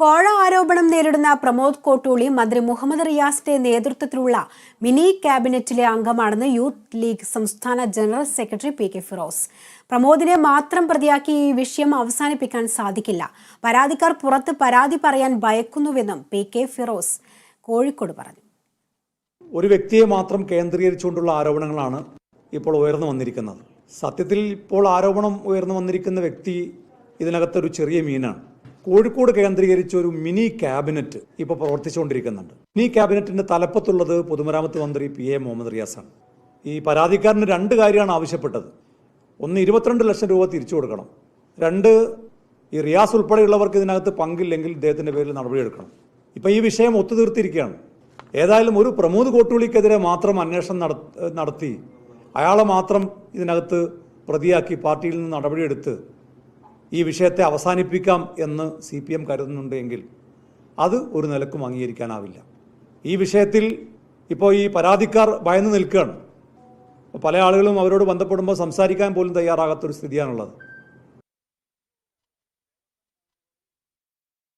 കോഴ ആരോപണം നേരിടുന്ന പ്രമോദ് കോട്ടൂളി മന്ത്രി മുഹമ്മദ് റിയാസിന്റെ നേതൃത്വത്തിലുള്ള മിനി ക്യാബിനറ്റിലെ അംഗമാണെന്ന് യൂത്ത് ലീഗ് സംസ്ഥാന general secretary P K Firoz. പ്രമോദിനെ മാത്രം പ്രതിയാക്കി ഈ വിഷയം അവസാനിപ്പിക്കാൻ സാധിക്കില്ല. പരാതിക്കാർ പുറത്ത് പരാതി പറയാൻ ഭയക്കുന്നുവെന്നും പി കെ ഫിറോസ് കോഴിക്കോട് പറഞ്ഞു. ഒരു വ്യക്തിയെ മാത്രം കേന്ദ്രീകരിച്ചുകൊണ്ടുള്ള ആരോപണങ്ങളാണ് ഇപ്പോൾ ഉയർന്നു വന്നിരിക്കുന്നത്. സത്യത്തിൽ ഇപ്പോൾ ആരോപണം ഉയർന്നു വന്നിരിക്കുന്ന വ്യക്തി ഇതിനകത്തൊരു ചെറിയ മീനാണ്. കോഴിക്കോട് കേന്ദ്രീകരിച്ച ഒരു മിനി ക്യാബിനറ്റ് ഇപ്പോൾ പ്രവർത്തിച്ചുകൊണ്ടിരിക്കുന്നുണ്ട്. മിനി ക്യാബിനറ്റിന്റെ തലപ്പത്തുള്ളത് പൊതുമരാമത്ത് മന്ത്രി പി എ മുഹമ്മദ് റിയാസാണ്. ഈ പരാതിക്കാരന് രണ്ട് കാര്യമാണ് ആവശ്യപ്പെട്ടത്. ഒന്ന് ഇരുപത്തിരണ്ട് ലക്ഷം രൂപ തിരിച്ചു കൊടുക്കണം. രണ്ട് ഈ റിയാസ് ഉൾപ്പെടെയുള്ളവർക്ക് ഇതിനകത്ത് പങ്കില്ലെങ്കിൽ ഇദ്ദേഹത്തിന്റെ പേരിൽ നടപടിയെടുക്കണം ഇപ്പൊ ഈ വിഷയം ഒത്തുതീർത്തിരിക്കുകയാണ്. ഏതായാലും ഒരു പ്രമോദ് കോട്ടുവിളിക്കെതിരെ മാത്രം അന്വേഷണം നടത്തി അയാളെ മാത്രം ഇതിനകത്ത് പ്രതിയാക്കി പാർട്ടിയിൽ നിന്ന് നടപടിയെടുത്ത് ഈ വിഷയത്തെ അവസാനിപ്പിക്കാം എന്ന് സി പി എം കരുതുന്നുണ്ട് എങ്കിൽ അത് ഒരു നിലക്കും അംഗീകരിക്കാനാവില്ല. ഈ വിഷയത്തിൽ ഇപ്പോൾ ഈ പരാതിക്കാർ ഭയന്ന് നിൽക്കുകയാണ്. പല ആളുകളും അവരോട് ബന്ധപ്പെടുമ്പോൾ സംസാരിക്കാൻ പോലും തയ്യാറാകാത്തൊരു സ്ഥിതിയാണുള്ളത്.